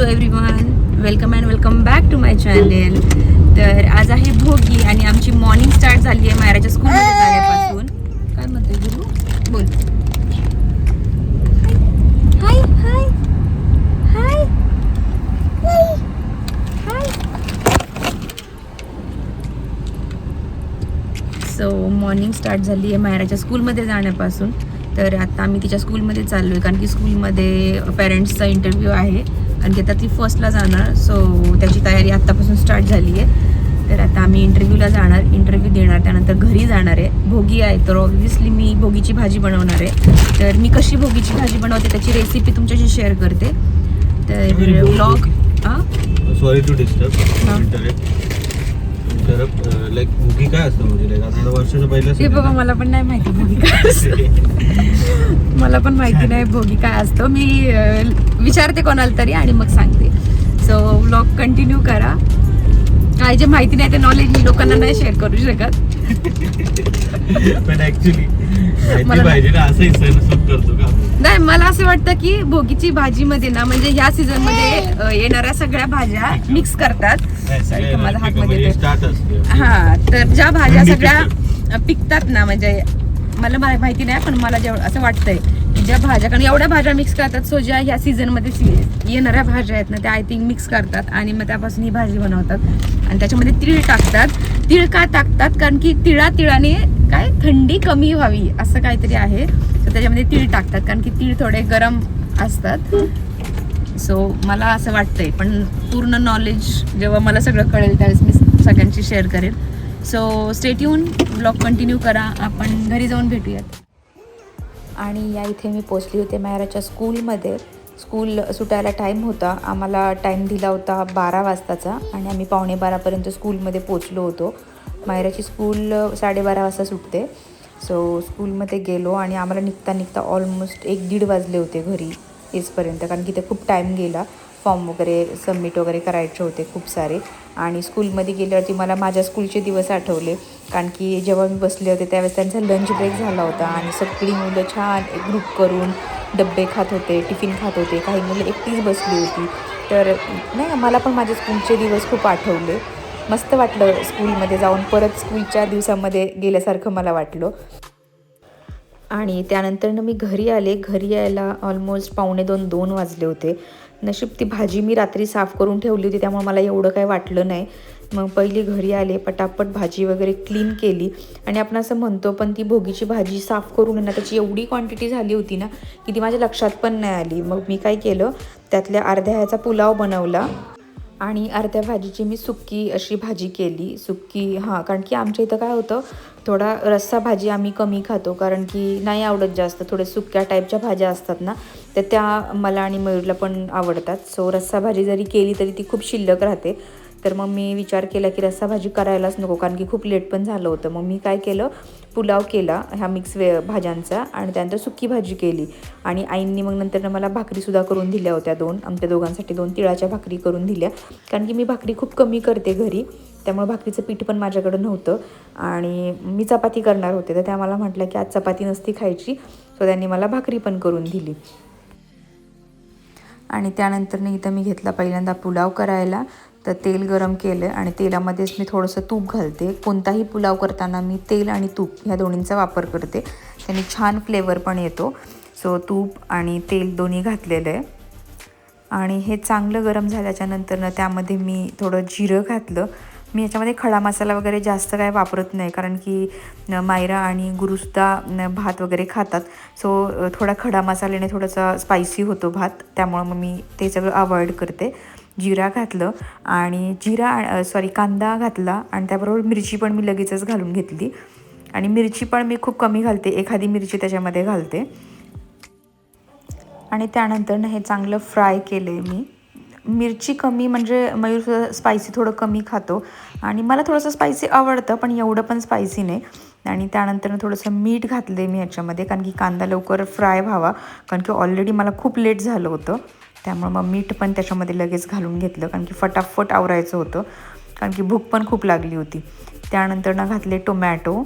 Hello everyone welcome and welcome back to my channel तर आज आहे भोगी आणि आमची मॉर्निंग स्टार्ट झाली आहे मायराच्या स्कूलमध्ये जाण्यापासून. काय म्हणते गुरु? बोल. Hi hi hi hi so morning start झाली आहे मायराच्या स्कूलमध्ये जाण्यापासून. तर आता आम्ही तिच्या स्कूलमध्ये चाललो आहे कारण की स्कूलमध्ये पेरेंट्सचा इंटरव्ह्यू आहे. आणि की आता ती फर्स्टला जाणार सो त्याची तयारी आत्तापासून स्टार्ट झाली आहे. तर आता आम्ही इंटरव्ह्यूला जाणार इंटरव्ह्यू देणार त्यानंतर घरी जाणार आहे. भोगी आहे तर ऑब्व्हियसली मी भोगीची भाजी बनवणार आहे. तर मी कशी भोगीची भाजी बनवते त्याची रेसिपी तुमच्याशी शेअर करते. तर ब्लॉग हां सॉरी टू डिस्टर्ब हा. इंटरप्ट लाईक भुगी काय असतं म्हणजे लाईक आता वर्षाचं पहिलं ते बाबा मला पण नाही माहिती भोगी काय असतं मला पण माहिती नाही भोगी काय असतं मी अं, विचारते कोणाला तरी आणि मग सांगते सो व्लॉग कंटिन्यू करा काय जे माहिती नाही ते नॉलेज मी लोकांना नाही शेअर करू शकत पण ऍक्च्युली मला- माहिती पाहिजे ना असंही सण सूट करतो का आपण? नाही मला असं वाटतं की भोगीची भाजीमध्ये ना म्हणजे ह्या सीझनमध्ये येणाऱ्या सगळ्या भाज्या मिक्स करतात. हातमध्ये म्हणजे हा तर ज्या भाज्या सगळ्या पिकतात. ना म्हणजे मला माहिती नाही पण मला जेवढं असं वाटतंय की ज्या भाज्या कारण एवढ्या भाज्या मिक्स करतात सो ज्या ह्या सीझनमध्ये सी येणाऱ्या भाज्या आहेत ना त्या आय थिंक मिक्स करतात आणि मग त्यापासून ही भाजी बनवतात. आणि त्याच्यामध्ये तीळ टाकतात. तीळ का टाकतात? कारण की तिळा तिळाने काय थंडी कमी व्हावी असं काहीतरी आहे. तर त्याच्यामध्ये तीळ टाकतात कारण की तीळ थोडे गरम असतात. सो मला असं वाटतंय पण पूर्ण नॉलेज जेव्हा मला सगळं कळेल त्यावेळेस मी सगळ्यांशी शेअर करेल. सो स्टेट येऊन ब्लॉग कंटिन्यू करा आपण घरी जाऊन भेटूयात. आणि या इथे मी पोचली होते मायराच्या स्कूलमध्ये स्कूल सुटायला टाईम होता आम्हाला टाईम दिला होता बारा वाजताचा आणि आम्ही पावणे बारापर्यंत स्कूलमध्ये पोचलो होतो. मायराची स्कूल साडेबारा वाजता सुटते. सो स्कूलमध्ये गेलो आणि आम्हाला निघता निघता ऑलमोस्ट एक दीड वाजले होते घरी येचपर्यंत कारण की ते खूप टाईम गेला. फॉर्म वगैरे सबमिट वगैरे करायचे होते खूप सारे. आणि स्कूलमध्ये गेल्यावरती मला माझ्या स्कूलचे दिवस आठवले. कारण की जेव्हा मी बसले होते त्यावेळेस त्यांचा लंच ब्रेक झाला होता. आणि सगळी मुलं छान एक ग्रुप करून डब्बे खात होते टिफिन खात होते. काही मुलं एकटीच बसली होती. तर नाही मला पण माझे स्कूलचे दिवस खूप आठवले. मस्त वाटलं स्कूलमध्ये जाऊन परत स्कूलच्या दिवसामध्ये गेल्यासारखं मला वाटलं. आणि त्यानंतरनं मी घरी आले. घरी यायला ऑलमोस्ट पावणे दोन दोन वाजले होते. नशीब ती भाजी मी रात्री साफ करून ठेवली होती त्यामुळे मला एवढं काही वाटलं नाही. मग पहिली घरी आले पटापट भाजी वगैरे क्लीन केली. आणि आपण असं म्हणतो पण ती भोगीची भाजी साफ करून ना त्याची एवढी क्वांटिटी झाली होती ना की ती माझ्या लक्षात पण नाही आली. मग मी काय केलं त्यातल्या अर्ध्या ह्याचा पुलाव बनवला. आणि अर्ध्या भाजीची मी सुक्की अशी भाजी केली. सुक्की हां कारण की आमच्या इथं काय होतं थोडा रस्सा भाजी आम्ही कमी खातो कारण की नाही आवडत जास्त. थोडे सुक्या टाईपच्या भाज्या असतात ना तर त्या मला आणि मयूरला पण आवडतात. सो रस्सा भाजी जरी केली तरी ती खूप शिल्लक राहते. तर मग मी विचार केला की रस्सा भाजी करायलाच नको कारण की खूप लेट पण झालं होतं. मग मी काय केलं पुलाव केला ह्या मिक्स वे भाज्यांचा आणि त्यानंतर सुकी भाजी केली. आणि आईंनी मग नंतर मला भाकरीसुद्धा करून दिल्या होत्या दोन. आमच्या दोघांसाठी दोन तिळाच्या भाकरी करून दिल्या. कारण की मी भाकरी खूप कमी करते घरी. त्यामुळे भाकरीचं पीठ पण माझ्याकडं नव्हतं. आणि मी चपाती करणार होते. तर त्या मला म्हटलं की आज चपाती नसती खायची. सो त्यांनी मला भाकरी पण करून दिली. आणि त्यानंतर इथं मी घेतला पहिल्यांदा पुलाव करायला. तर तेल गरम केलं आणि तेलामध्येच मी थोडंसं तूप घालते. कोणताही पुलाव करताना मी तेल आणि तूप ह्या दोन्हींचा वापर करते. त्याने छान फ्लेवर पण येतो. सो तूप आणि तेल दोन्ही घातलेलं आहे. आणि हे चांगलं गरम झाल्याच्यानंतर त्यामध्ये मी थोडं जिरं घातलं. मी याच्यामध्ये खडा मसाला वगैरे जास्त काय वापरत नाही कारण की मायरा आणि गुरुसुद्धा न, भात वगैरे खातात. सो थोडा खडा मसाल्याने थोडासा स्पायसी होतो भात. त्यामुळं मग मी ते सगळं अवॉइड करते. जिरा घातलं आणि जिरा सॉरी कांदा घातला आणि त्याबरोबर मिरची पण मी लगेचच घालून घेतली. आणि मिरची पण मी खूप कमी घालते एखादी मिरची त्याच्यामध्ये घालते. आणि त्यानंतर ना हे चांगलं फ्राय केलं आहे मी. मिरची कमी म्हणजे मयूर स्पायसी थोडं कमी खातो. आणि मला थोडंसं स्पायसी आवडतं पण एवढं पण स्पायसी नाही. आणि त्यानंतर थोडंसं मीठ घातलं आहे मी ह्याच्यामध्ये कारण की कांदा लवकर फ्राय व्हावा कारण की ऑलरेडी मला खूप लेट झालं होतं. त्यामुळं मग मीठ पण त्याच्यामध्ये लगेच घालून घेतलं कारण की फटाफट आवरायचं होतं. कारण की भूक पण खूप लागली होती. त्यानंतर ना घातले टोमॅटो.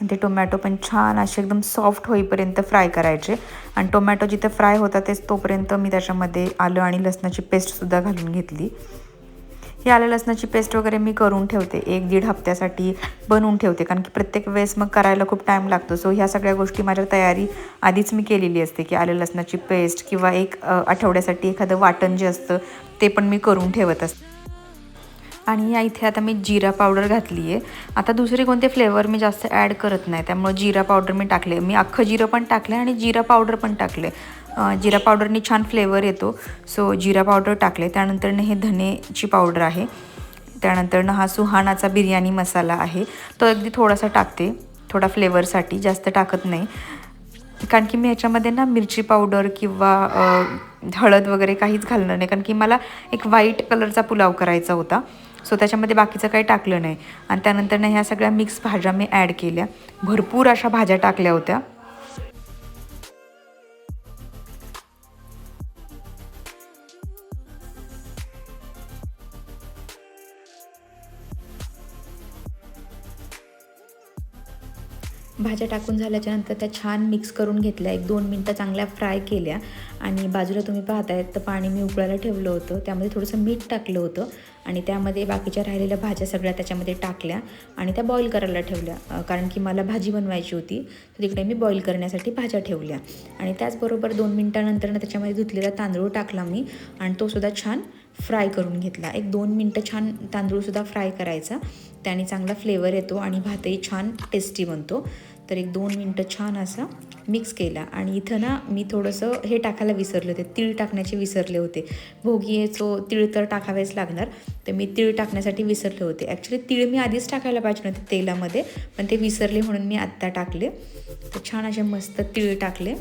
आणि ते टोमॅटो पण छान असे एकदम सॉफ्ट होईपर्यंत फ्राय करायचे. आणि टोमॅटो जिथे फ्राय होता तेच तोपर्यंत मी त्याच्यामध्ये आलं आणि लसणाची पेस्टसुद्धा घालून घेतली. ही आलं लसणाची पेस्ट वगैरे मी करून ठेवते. एक दीड हप्त्यासाठी बनवून ठेवते. कारण की प्रत्येक वेळेस मग करायला खूप टाईम लागतो. सो ह्या सगळ्या गोष्टी माझ्या तयारी आधीच मी केलेली असते की आलं लसणाची पेस्ट किंवा एक आठवड्यासाठी एखादं वाटण जे असतं ते पण मी करून ठेवत असते आणि या इथे आता मी जिरा पावडर घातली आहे आता दुसरे कोणते फ्लेवर मी जास्त ॲड करत नाही. त्यामुळे जिरा पावडर मी टाकले. मी अख्खं जिरं पण टाकलं आणि जिरा पावडर पण टाकले जिरा पावडरनी छान फ्लेवर येतो. सो जिरा पावडर टाकले. त्यानंतरनं हे धनेची पावडर आहे. त्यानंतरनं हा सुहानाचा बिर्याणी मसाला आहे. तो अगदी थोडासा टाकते. थोडा फ्लेवरसाठी. जास्त टाकत नाही. कारण की मी ह्याच्यामध्ये ना मिरची पावडर किंवा हळद वगैरे काहीच घालणार नाही. कारण की मला एक व्हाईट कलरचा पुलाव करायचा होता. सो त्याच्यामध्ये बाकीचं काही टाकलं नाही. आणि त्यानंतरनं ह्या सगळ्या मिक्स भाज्या मी ॲड केल्या. भरपूर अशा भाज्या टाकल्या होत्या. भाज्या टाकून झाल्याच्यानंतर त्या छान मिक्स करून घेतल्या. एक दोन मिनटं चांगल्या फ्राय केल्या. आणि बाजूला तुम्ही पाहतायत तर पाणी मी उकळायला ठेवलं होतं. त्यामध्ये थोडंसं मीठ टाकलं होतं. आणि त्यामध्ये बाकीच्या राहिलेल्या भाज्या सगळ्या त्याच्यामध्ये टाकल्या आणि त्या बॉईल करायला ठेवल्या. कारण की मला भाजी बनवायची होती तर तिकडे मी बॉईल करण्यासाठी भाज्या ठेवल्या. आणि त्याचबरोबर दोन मिनटानंतर त्याच्यामध्ये धुतलेला तांदूळ टाकला मी आणि तो सुद्धा छान फ्राय करून घेतला. एक दोन मिनटं छान तांदूळसुद्धा फ्राय करायचा. त्याने चांगला फ्लेवर येतो आणि भातही छान टेस्टी बनतो. तर एक दोन मिनटं छान असा मिक्स केला. आणि इथं ना मी थोडंसं हे टाकायला विसरले होते. तीळ टाकण्याचे विसरले होते. भोगीचो तीळ तर टाकावेच लागणार. तर मी तीळ टाकण्यासाठी विसरले होते. ॲक्च्युली तीळ मी आधीच टाकायला पाहिजे नव्हते तेलामध्ये पण ते विसरले म्हणून मी आत्ता टाकले. तर छान असे मस्त तीळ टाकले.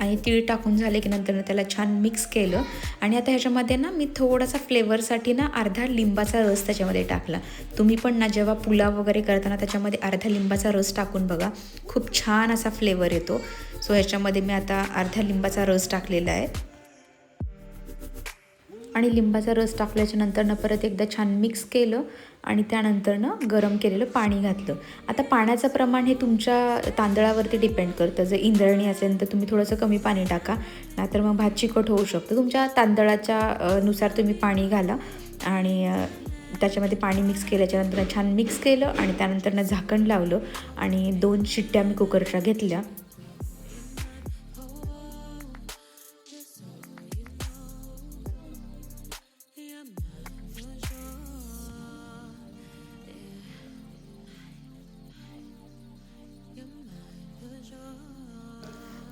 आणि तीळ टाकून झाले की नंतर त्याला छान मिक्स केलं. आणि आता ह्याच्यामध्ये ना मी थोडासा फ्लेवरसाठी ना अर्धा लिंबाचा रस त्याच्यामध्ये टाकला. तुम्ही पण ना जेव्हा पुलाव वगैरे करताना त्याच्यामध्ये अर्धा लिंबाचा रस टाकून बघा. खूप छान असा फ्लेवर येतो. सो ह्याच्यामध्ये मी आता अर्धा लिंबाचा रस टाकलेला आहे. आणि लिंबाचा रस टाकल्याच्या नंतरनं परत एकदा छान मिक्स केलं आणि त्यानंतरनं गरम केलेलं पाणी घातलं. आता पाण्याचं प्रमाण हे तुमच्या तांदळावरती डिपेंड करतं. जर इंद्रणी असेल तर तुम्ही थोडंसं कमी पाणी टाका नाहीतर मग भात चिकट होऊ शकतं. तुमच्या तांदळाच्या नुसार तुम्ही पाणी घाला आणि त्याच्यामध्ये पाणी मिक्स केल्याच्यानंतर छान मिक्स केलं आणि त्यानंतरनं झाकण लावलं आणि दोन शिट्ट्या मी कुकरच्या घेतल्या.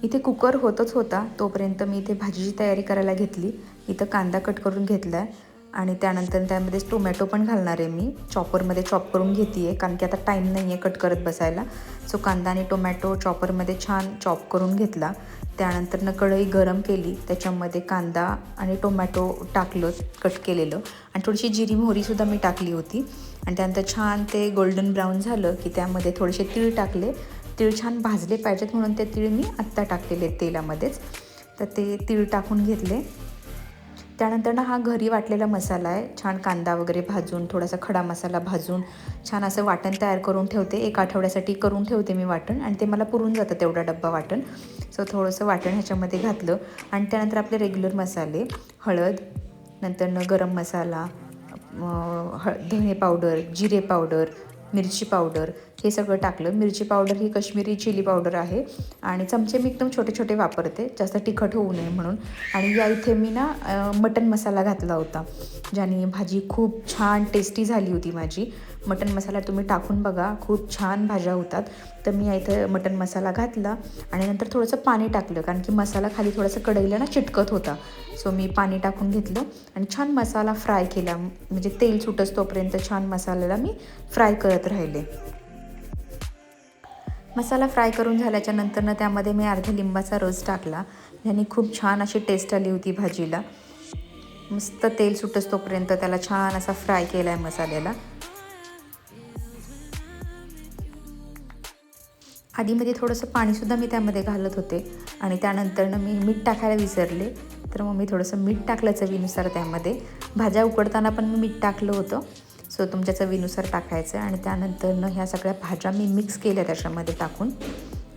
इथे कुकर होतच होता तोपर्यंत मी इथे भाजीची तयारी करायला घेतली. इथं कांदा कट करून घेतला आहे आणि त्यानंतर त्यामध्येच टोमॅटो पण घालणार आहे मी. चॉपरमध्ये चॉप करून घेते आहे कारण की आता टाईम नाही आहे कट करत बसायला. सो कांदा आणि टोमॅटो चॉपरमध्ये छान चॉप करून घेतला. त्यानंतरनं कढई गरम केली त्याच्यामध्ये कांदा आणि टोमॅटो टाकलं कट केलेलं. आणि थोडीशी जिरी मोहरीसुद्धा मी टाकली होती. आणि त्यानंतर छान ते गोल्डन ब्राऊन झालं की त्यामध्ये थोडेसे तीळ टाकले. तीळ छान भाजले पाहिजेत म्हणून ते तीळ मी आत्ता टाकलेले आहेत तेलामध्येच. तर ते तीळ टाकून घेतले. त्यानंतर ना हा घरी वाटलेला मसाला आहे. छान कांदा वगैरे भाजून थोडासा खडा मसाला भाजून छान असं वाटण तयार करून ठेवते. एक आठवड्यासाठी करून ठेवते मी वाटण आणि ते मला पुरून जातं तेवढा डब्बा वाटण. सो थोडंसं वाटण ह्याच्यामध्ये घातलं. आणि त्यानंतर आपले रेग्युलर मसाले हळद नंतरनं गरम मसाला हळ धणे धने पावडर जिरे पावडर मिरची पावडर हे सगळं टाकलं. मिरची पावडर ही कश्मीरी चिली पावडर आहे आणि चमचे मी एकदम छोटे छोटे वापरते. जास्त तिखट होऊ नये म्हणून. आणि या इथे मी ना मटन मसाला घातला होता ज्याने भाजी खूप छान टेस्टी झाली होती माझी. मटन मसाला तुम्ही टाकून बघा. खूप छान भाज्या होतात. तर मी इथं मटन मसाला घातला आणि नंतर थोडंसं पाणी टाकलं. कारण की मसाला खाली थोडंसं कढईला ना चिटकत होता. सो मी पाणी टाकून घेतलं आणि छान मसाला फ्राय केला. म्हणजे तेल सुटस तोपर्यंत छान मसाल्याला मी फ्राय करत राहिले. मसाला फ्राय करून झाल्याच्या नंतरनं त्यामध्ये मी अर्ध्या लिंबाचा रस टाकला. ह्याने खूप छान अशी टेस्ट आली होती भाजीला. मस्त तेल सुटस तोपर्यंत त्याला छान असा फ्राय केला आहे मसाल्याला. आधीमध्ये थोडंसं पाणीसुद्धा मी त्यामध्ये घालत होते आणि त्यानंतरनं मी मीठ टाकायला विसरले. तर मग मी थोडंसं मीठ टाकलं चवीनुसार त्यामध्ये. भाज्या उकडताना पण मी मीठ टाकलं होतं. सो तुमच्या चवीनुसार टाकायचं आणि त्यानंतरनं ह्या सगळ्या भाज्या मी मिक्स केल्या त्याच्यामध्ये टाकून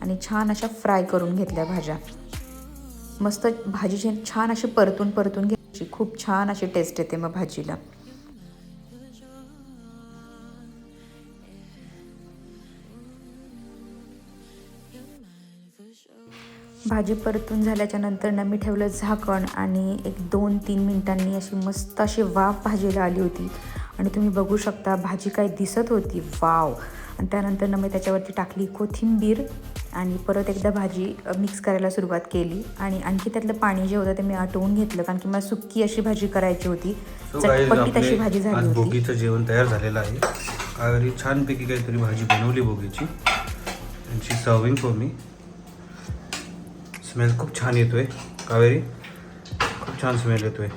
आणि छान अशा फ्राय करून घेतल्या भाज्या. मस्त भाजी छान अशी परतून परतून घ्यायची. खूप छान अशी टेस्ट येते मग भाजीला. भाजी परतून झाल्याच्यानंतर ना मी ठेवलं झाकण आणि एक दोन तीन मिनिटांनी अशी मस्त अशी वाफ भाजीला आली होती. आणि तुम्ही बघू शकता भाजी काय दिसत होती. वाव. आणि त्यानंतर ना मी त्याच्यावरती टाकली कोथिंबीर आणि परत एकदा भाजी मिक्स करायला सुरुवात केली. आणि आणखी त्यातलं पाणी जे होतं ते मी आटवून घेतलं कारण की मला सुक्की अशी भाजी करायची होती. चटपटीत अशी भाजी झाली होती. बोगीचं जेवण तयार झालेलं आहे. कावेरी छानपैकी काहीतरी भाजी बनवली बोगीची. त्यांची सर्विंग फॉर मी स्मेल खूप छान येतोय कावेरी खूप छान स्मेल भाजी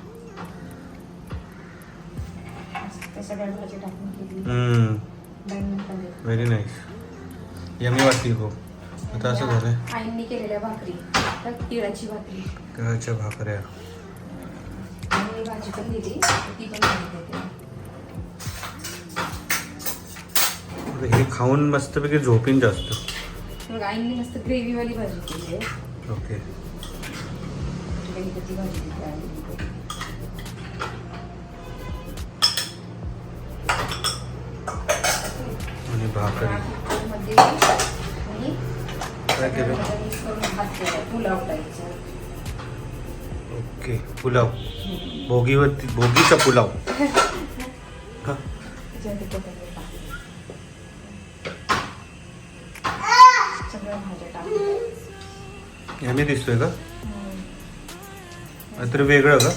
व्हेरी नाईस यमी वाटली खूप. आता असं झालंय. आईंनी केलेल्या भाकरी तिळाची भाकरी. गव्हाच्या भाकऱ्या. भाजी पण दिली ती पण हे खाऊन मस्तपैकी झोपीन जास्त. मग आईंनी मस्त ग्रेव्हीवाली भाजी केली आहे. ओके गणपती भाजी आणि भाकरी मध्ये आणि काय केलं पुलाव. ओके पुलाव भोगीवरती बोगीचा पुलाव. हा सगळ्या भाज्या टाकल्या याने दिसतोय का? तर वेगळं का?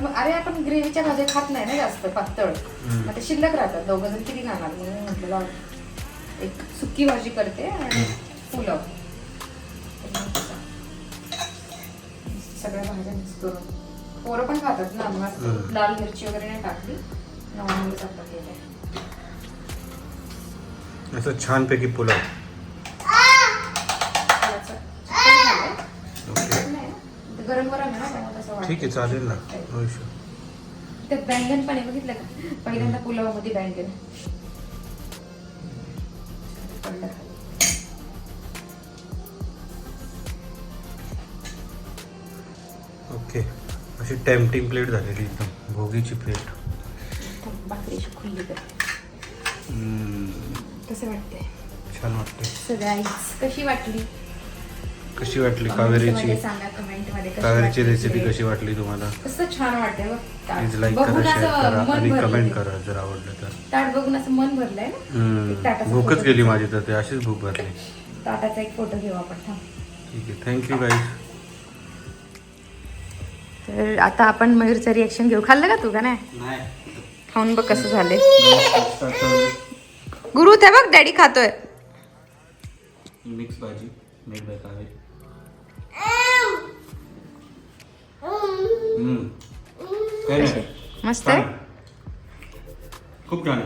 मग अरे आपण ग्रेव्हीच्या भाज्या खात नाही ना जास्त पातळ. हम्म. मग ते शिल्लक राहतात दोघं जण किती खाणार म्हणून म्हटलं जाऊ दे. एक सुकी भाजी करते आणि पुलाव. सगळ्या भाज्या मिक्स करून. पोरं पण खातात ना मग असं हम्म. लाल मिरची वगैरे नाही टाकली. नॉर्मल आता केलंय. असं छानपैकी पुलाव. गरम गरम आहे ना त्यामुळे तसं वाटतं. ठीक आहे चालेल ना. No issue. ते बँगन पण आहे बघितलं का? पहिल्यांदा पुलावमध्ये बँगन. पडलं. खाली. ओके. अशी टेम्पटिंग प्लेट झालेली एकदम भोगीची प्लेट. थांब, भाकरीची खुल्ली कर. कसं वाटतंय. छान वाटते सगळ्याच कशी वाटली? कशी वाटली कावेरीची? मध्ये सांगा कमेंटमध्ये कशी कावेरीची वाटली रेसिपी? कशी वाटली तुम्हाला? कसं छान वाटतंय बघ ताट. प्लीज लाईक बघून करा शेअर असं करा मन आणि भरलंय. कमेंट. करा जर आवडलं तर. ताट बघून असं मन भरलंय ना? हम्म, एक ताटाचा भूकच गेली. माझी तर ते अशीच भूक भरली. ताटाचा एक फोटो घेऊ आपण थांब. ठीक आहे थँक्यू गाईज तर आता आपण मयूरचं रिॲक्शन घेऊ. खाल्लं का तू का नाही? खाऊन बघ कसं झाले गुरु ते बघ डॅडी खातोय. मिक्स भाजी मेड बाय कावेरी. मस्त. खूप छान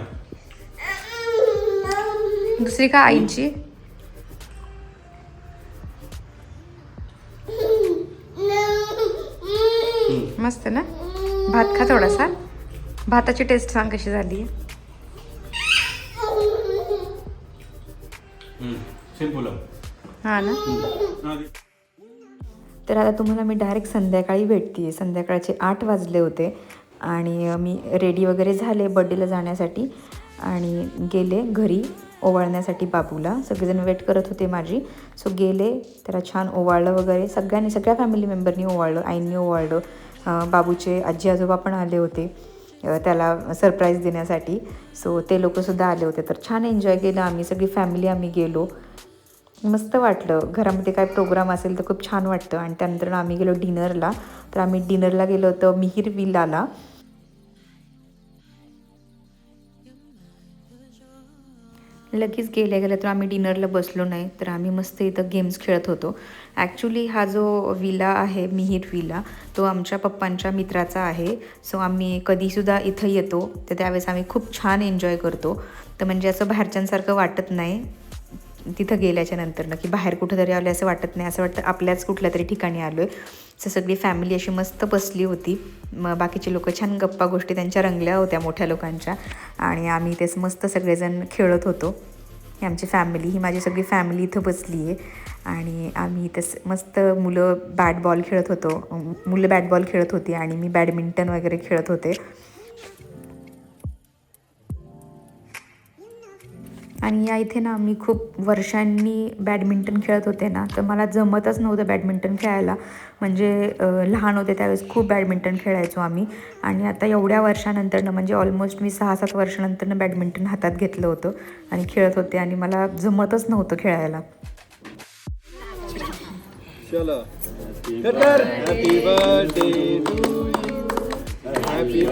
दुसरी का आईची? मस्त ना? भात खा थोडासा. भाताची टेस्ट सांग कशी झाली हा ना? तर आता तुम्हाला मी डायरेक्ट संध्याकाळी भेटते संध्याकाळचे आठ वाजले होते आणि मी रेडी वगैरे झाले बड्डेला जाण्यासाठी आणि गेले घरी ओवाळण्यासाठी बाबूला. सगळेजण वेट करत होते माझी. सो गेले त्याला छान ओवाळलं वगैरे. सगळ्यांनी सगळ्या फॅमिली मेंबरनी ओवाळलं आईंनी ओवाळलं. बाबूचे आजी आजोबा पण आले होते त्याला सरप्राईज देण्यासाठी. सो ते लोकंसुद्धा आले होते. तर छान एन्जॉय केलं आम्ही. सगळी फॅमिली आम्ही गेलो. मस्त वाटलं. घरामध्ये काय प्रोग्राम असेल तर खूप छान वाटतं. आणि त्यानंतर आम्ही गेलो डिनरला तर आम्ही डिनरला गेलो होतो मिहीर विलाला. लगेच गेल्या गेल्या तर आम्ही डिनरला बसलो नाही. तर आम्ही मस्त इथं गेम्स खेळत होतो. ॲक्च्युली हा जो विला आहे मिहीर विला तो आमच्या पप्पांच्या मित्राचा आहे. सो आम्ही कधीसुद्धा इथं येतो. तर त्यावेळेस आम्ही खूप छान एन्जॉय करतो. तर म्हणजे असं बाहेरच्यांसारखं वाटत नाही. तिथं गेल्याच्यानंतर की बाहेर कुठंतरी आले असं वाटत नाही असं वाटतं आपल्याच कुठल्या तरी ठिकाणी आलो आहे तर सगळी फॅमिली अशी मस्त बसली होती. मग बाकीचे लोक छान गप्पा गोष्टी त्यांच्या रंगल्या होत्या मोठ्या लोकांच्या. आणि आम्ही तेच मस्त सगळेजण खेळत होतो. ही आमची फॅमिली ही माझी सगळी फॅमिली इथं बसली आहे. आणि आम्ही तसं मस्त मुलं बॅट बॉल खेळत होतो. मुलं बॅट बॉल खेळत होती आणि मी बॅडमिंटन वगैरे खेळत होते. आणि या इथे ना मी खूप वर्षांनी बॅडमिंटन खेळत होते ना तर मला जमतच नव्हतं बॅडमिंटन खेळायला. म्हणजे लहान होते त्यावेळेस खूप बॅडमिंटन खेळायचो आम्ही. आणि आता एवढ्या वर्षानंतरनं म्हणजे ऑलमोस्ट मी सहा सात वर्षानंतरनं बॅडमिंटन हातात घेतलं होतं आणि खेळत होते आणि मला जमतच नव्हतं खेळायला. चलो. Happy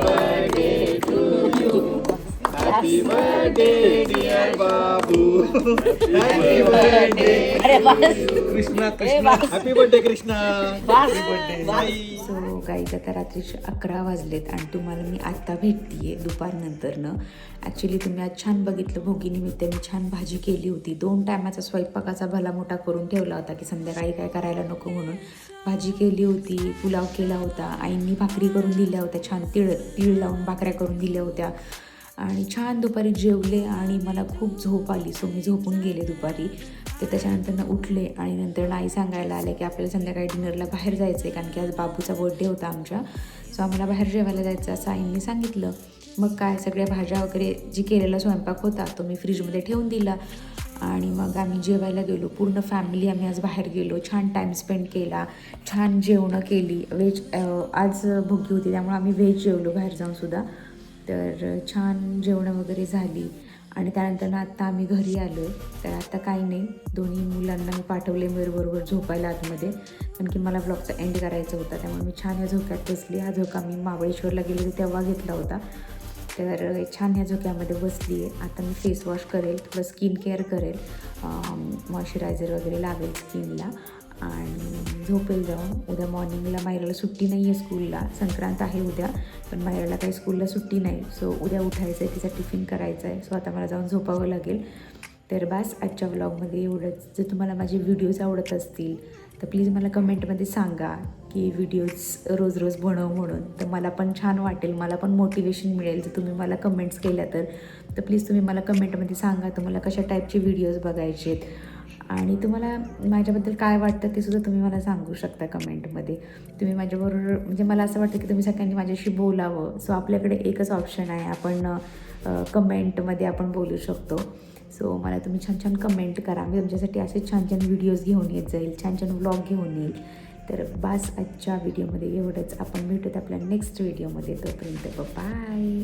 happy birthday to happy birthday dear Babu happy birthday Krishna Krishna. Happy birthday Krishna. Happy birthday so guys आता रात्रीचे अकरा वाजलेत आणि तुम्हाला मी आत्ता भेटते आहे दुपारनंतरनं. ॲक्च्युली तुम्ही आज छान बघितलं. भोगीनिमित्त मी छान भाजी केली होती. दोन टायमाचा स्वयंपाकाचा भला मोठा करून ठेवला होता की संध्याकाळी काय करायला नको म्हणून. भाजी केली होती पुलाव केला होता. आईंनी भाकरी करून दिल्या होत्या छान तिळ तीळ लावून भाकऱ्या करून दिल्या होत्या. आणि छान दुपारी जेवले आणि मला खूप झोप आली. सो मी झोपून गेले दुपारी. तर त्याच्यानंतर उठले आणि नंतर आई सांगायला आले की आपल्याला संध्याकाळी डिनरला बाहेर जायचं आहे कारण की आज बाबूचा बर्थडे होता आमच्या. सो आम्हाला बाहेर जेवायला जायचं असं आईंनी सांगितलं. मग काय सगळ्या भाज्या वगैरे जी केलेला स्वयंपाक होता तो मी फ्रीजमध्ये ठेवून दिला. आणि मग आम्ही जेवायला गेलो. पूर्ण फॅमिली आम्ही आज बाहेर गेलो. छान टाईम स्पेंड केला. छान जेवणं केली. व्हेज आज भोगी होती त्यामुळे आम्ही व्हेज जेवलो बाहेर जाऊन सुद्धा. तर छान जेवणं वगैरे झाली. आणि त्यानंतर ना आत्ता आम्ही घरी आलो. तर आत्ता काही नाही दोन्ही मुलांना मी पाठवले बरोबर झोपायला आतमध्ये. कारण की मला ब्लॉगचा एंड करायचा होता त्यामुळे मी छान या झोक्यात बसली. हा झोका मी महाबळेश्वरला गेले तेव्हा घेतला होता. तर छान ह्या झोक्यामध्ये बसली आहे. आता मी फेस वॉश करेल थोडं स्किन केअर करेल. मॉइश्चरायझर वगैरे लागेल स्किनला आणि झोपेल जाऊन. उद्या मॉर्निंगला मायराला सुट्टी नाही आहे स्कूलला संक्रांत आहे उद्या पण मायराला काही स्कूलला सुट्टी नाही. सो उद्या उठायचं आहे तिचा टिफिन करायचा आहे सो आता मला जाऊन झोपावं लागेल. तर बास आजच्या व्लॉगमध्ये एवढंच. जर तुम्हाला माझे व्हिडिओज आवडत असतील तर प्लीज मला कमेंटमध्ये सांगा की व्हिडिओज रोज रोज बनव म्हणून. तर मला पण छान वाटेल मला पण मोटिवेशन मिळेल. जर तुम्ही मला कमेंट्स केल्या तर तर प्लीज तुम्ही मला कमेंटमध्ये सांगा तुम्हाला कशा टाईपचे व्हिडिओज बघायचे आहेत आणि तुम्हाला माझ्याबद्दल काय वाटतं ते सुद्धा तुम्ही मला सांगू शकता कमेंटमध्ये. तुम्ही माझ्याबरोबर म्हणजे मला असं वाटतं की तुम्ही सगळ्यांनी माझ्याशी बोलावं. सो आपल्याकडे एकच ऑप्शन आहे. आपण कमेंटमध्ये आपण बोलू शकतो. सो मला तुम्ही छान छान कमेंट करा. मी तुमच्यासाठी असे छान छान व्हिडिओज घेऊन येत जाईल. छान छान व्लॉग घेऊन येईल. तर बास आजच्या व्हिडिओमध्ये एवढंच. आपण भेटूत आपल्या नेक्स्ट व्हिडिओमध्ये तोपर्यंत बाय